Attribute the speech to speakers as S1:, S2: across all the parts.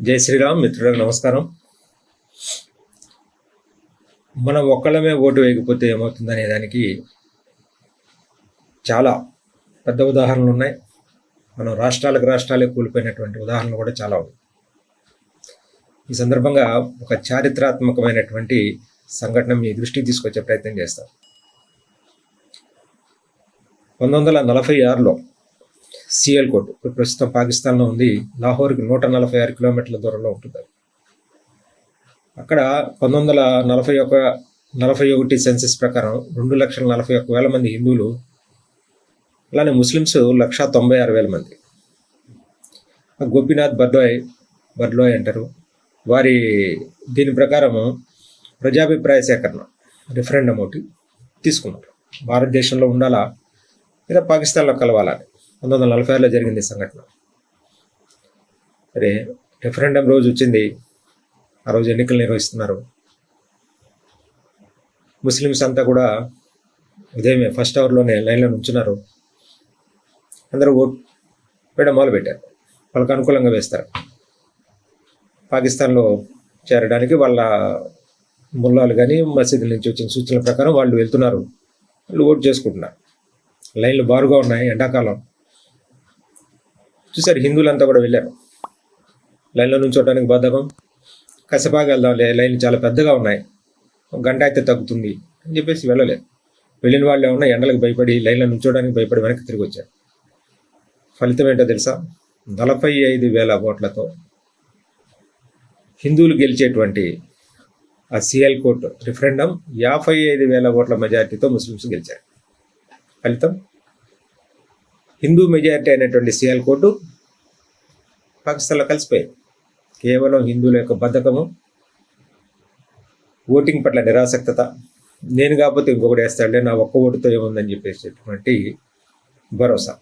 S1: జై శ్రీరామ్ మిత్రులకు నమస్కారం. మనం ఒక్కళ్ళమే ఓటు వేయకపోతే ఏమవుతుందనే దానికి చాలా పెద్ద ఉదాహరణలు ఉన్నాయి. మనం రాష్ట్రాలకు రాష్ట్రాలే కూలిపోయినటువంటి ఉదాహరణలు కూడా చాలా ఉన్నాయి. ఈ సందర్భంగా ఒక చారిత్రాత్మకమైనటువంటి సంఘటన మీ దృష్టికి తీసుకొచ్చే ప్రయత్నం చేస్తాం. పంతొమ్మిది వందల నలభై ఆరులో సిఎల్ కోట్ ఇప్పుడు ప్రస్తుతం పాకిస్తాన్లో ఉంది. లాహోర్కి నూట నలభై ఆరు కిలోమీటర్ల దూరంలో ఉంటుంది అక్కడ పంతొమ్మిది వందల నలభై ఒక నలభై ఒకటి సెన్సెస్ ప్రకారం రెండు లక్షల నలభై ఒక వేల మంది హిందువులు అలానే ముస్లిమ్స్ లక్ష తొంభై ఆరు వేల మంది. గోపీనాథ్ బర్లోయ్ బర్లోయ్ అంటారు. వారి దీని ప్రకారము ప్రజాభిప్రాయ సేకరణ రిఫరెండం ఒకటి తీసుకున్నారు. భారతదేశంలో ఉండాలా? లేదా పాకిస్తాన్లో కలవాలని పంతొమ్మిది వందల నలభై ఆరులో జరిగింది ఈ సంఘటన. సరే రెఫరెండం రోజు వచ్చింది. ఆ రోజు ఎన్నికలు నిర్వహిస్తున్నారు. ముస్లిమ్స్ అంతా కూడా ఉదయమే ఫస్ట్ అవర్లోనే లైన్లో ఉంచున్నారు అందరూ ఓట్ వేయడం మొదలు పెట్టారు. వాళ్ళకి అనుకూలంగా వేస్తారు. పాకిస్తాన్లో చేరడానికి వాళ్ళ ముల్లాలు కానీ మసీదుల నుంచి వచ్చిన సూచనల ప్రకారం వాళ్ళు వెళ్తున్నారు. వాళ్ళు ఓటు చేసుకుంటున్నారు. లైన్లు బారుగా ఉన్నాయి ఎండాకాలం. చూసారు హిందువులంతా కూడా వెళ్ళారు. లైన్లో నుంచోవడానికి బద్ధకం కసపాగా వెళ్దాం లైన్లు చాలా పెద్దగా ఉన్నాయి. గంట అయితే తగ్గుతుంది అని చెప్పేసి వెళ్ళలేదు. వెళ్ళిన వాళ్ళు ఏమన్నా ఎండలకు భయపడి లైన్లో నుంచోడానికి భయపడి వెనక్కి తిరిగి వచ్చారు. ఫలితం ఏంటో తెలుసా? నలభై ఐదు వేల ఓట్లతో హిందువులు గెలిచేటువంటి ఆ సిఎల్ కోర్ట్ రిఫరెండం యాభై ఐదు వేల ఓట్ల మెజార్టీతో ముస్లిమ్స్ గెలిచారు. ఫలితం? హిందూ మెజారిటీ అయినటువంటి సిఎల్ కోర్టు పాకిస్తాన్లో కలిసిపోయింది. కేవలం హిందువుల యొక్క బద్ధకము ఓటింగ్ పట్ల నిరాసక్తత. నేను కాకపోతే ఇంకొకటి వేస్తాడే నా ఒక్క ఓటుతో ఏముందని చెప్పేసేటువంటి భరోసా.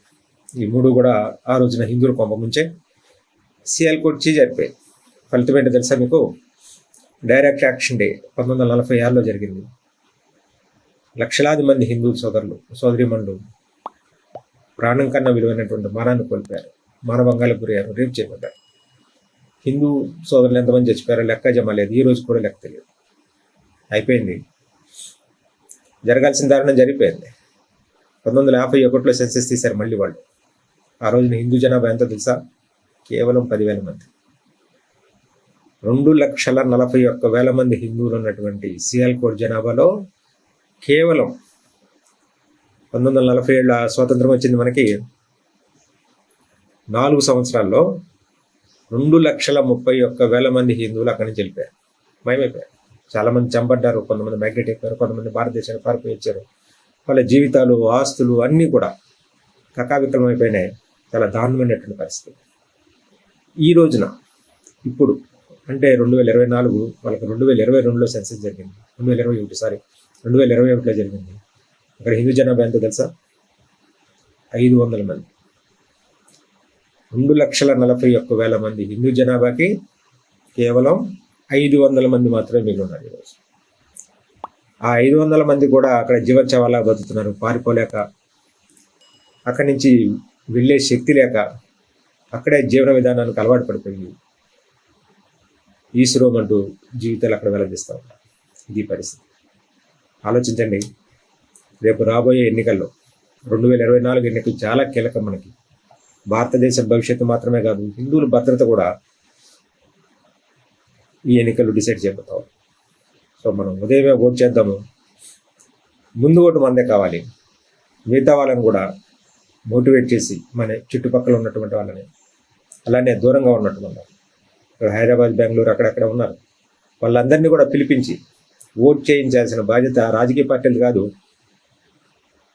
S1: ఈ మూడు కూడా ఆ రోజున హిందువుల కొంప ముంచే సిఎల్ కోర్ట్ చీ జరిపోయాయి ఫలితం ఏంటో తెలుసా మీకు? డైరెక్ట్ యాక్షన్ డే పంతొమ్మిది వందల నలభై ఆరులో జరిగింది. లక్షలాది మంది హిందూ సోదరులు సోదరిమణులు ప్రాణం కన్నా విలువైనటువంటి మానాన్ని కోల్పోయారు. మానభంగాలకు గురయ్యారు. రేపు చేయబడ్డారు. హిందూ సోదరులు ఎంతమంది చచ్చిపోయారో లెక్క జమ లేదు. ఈ రోజు కూడా లెక్క తెలియదు. అయిపోయింది. జరగాల్సిన దారుణం జరిగిపోయింది. పంతొమ్మిది వందల యాభై ఒకటిలో సెన్సెస్ తీశారు మళ్ళీ వాళ్ళు. ఆ రోజున హిందూ జనాభా ఎంతో తెలుసా? కేవలం పదివేల మంది. రెండు లక్షల నలభై ఒక్క వేల మంది హిందువులు ఉన్నటువంటి సియాల్కోట్ జనాభాలో కేవలం పంతొమ్మిది వందల నలభై ఏళ్ళ స్వాతంత్రం వచ్చింది మనకి. నాలుగు సంవత్సరాల్లో రెండు లక్షల ముప్పై ఒక్క వేల మంది హిందువులు అక్కడి నుంచి వెళ్ళిపోయారు. భయమైపోయారు. చాలామంది చంపడ్డారు కొంతమంది మైగ్రేట్ అయిపోయారు కొంతమంది భారతదేశానికి పారిపోయించారు వాళ్ళ జీవితాలు ఆస్తులు అన్నీ కూడా కకావికలమైపోయినాయి. చాలా దారుణమైనటువంటి పరిస్థితి. ఈ రోజున ఇప్పుడు అంటే రెండు వేల ఇరవై నాలుగు వాళ్ళకి రెండు వేల ఇరవై రెండులో సెన్సెస్ జరిగింది. రెండు వేల ఇరవై ఒకటి సారీ రెండు వేల ఇరవై ఒకటిలో జరిగింది. అక్కడ హిందూ జనాభా ఎంతో తెలుసా? ఐదు వందల మంది. రెండు లక్షల నలభై ఒక్క వేల మంది హిందూ జనాభాకి కేవలం ఐదు వందల మంది మాత్రమే మిగిలి ఉన్నారు ఈరోజు ఆ ఐదు వందల మంది కూడా అక్కడ జీవచవాలా బతుకుతున్నారు పారిపోలేక అక్కడి నుంచి వెళ్ళే శక్తి లేక అక్కడే జీవన విధానానికి అలవాటు పడిపోయి ఈశ్వరం అంటూ జీవితాలు అక్కడ వెల్లడిస్తూ ఉంటారు ఇది పరిస్థితి. ఆలోచించండి. రేపు రాబోయే ఎన్నికల్లో రెండు వేల ఇరవై నాలుగు ఎన్నికలు చాలా కీలకం మనకి. భారతదేశ భవిష్యత్తు మాత్రమే కాదు హిందువుల భద్రత కూడా ఈ ఎన్నికలు డిసైడ్ చేయబోతాం. సో మనం ఉదయమే ఓటు చేద్దాము. ముందు ఓటు మందే కావాలి. మిగతా వాళ్ళని కూడా మోటివేట్ చేసి మన చుట్టుపక్కల ఉన్నటువంటి వాళ్ళని అలానే దూరంగా ఉన్నటువంటి వాళ్ళు ఇక్కడ హైదరాబాద్ బెంగళూరు అక్కడక్కడ ఉన్నారు. వాళ్ళందరినీ కూడా పిలిపించి ఓట్ చేయించాల్సిన బాధ్యత రాజకీయ పార్టీలు కాదు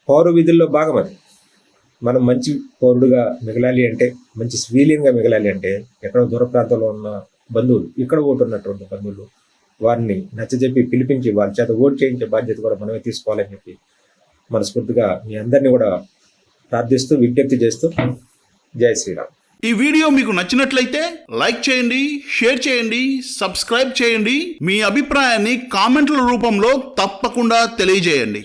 S1: పౌర విధుల్లో భాగం అది. మనం మంచి పౌరుడుగా మిగలాలి అంటే మంచి సివిలియన్గా మిగలాలి అంటే ఎక్కడో దూర ప్రాంతంలో ఉన్న బంధువులు ఇక్కడ ఓటు ఉన్నటువంటి బంధువులు వారిని నచ్చజెప్పి పిలిపించి వారి చేత ఓటు చేయించే బాధ్యత కూడా మనమే తీసుకోవాలని చెప్పి మనస్ఫూర్తిగా మీ అందరినీ కూడా ప్రార్థిస్తూ విజ్ఞప్తి చేస్తూ జై శ్రీరామ్.
S2: ఈ వీడియో మీకు నచ్చినట్లయితే లైక్ చేయండి షేర్ చేయండి సబ్స్క్రైబ్ చేయండి. మీ అభిప్రాయాన్ని కామెంట్ల రూపంలో తప్పకుండా తెలియజేయండి.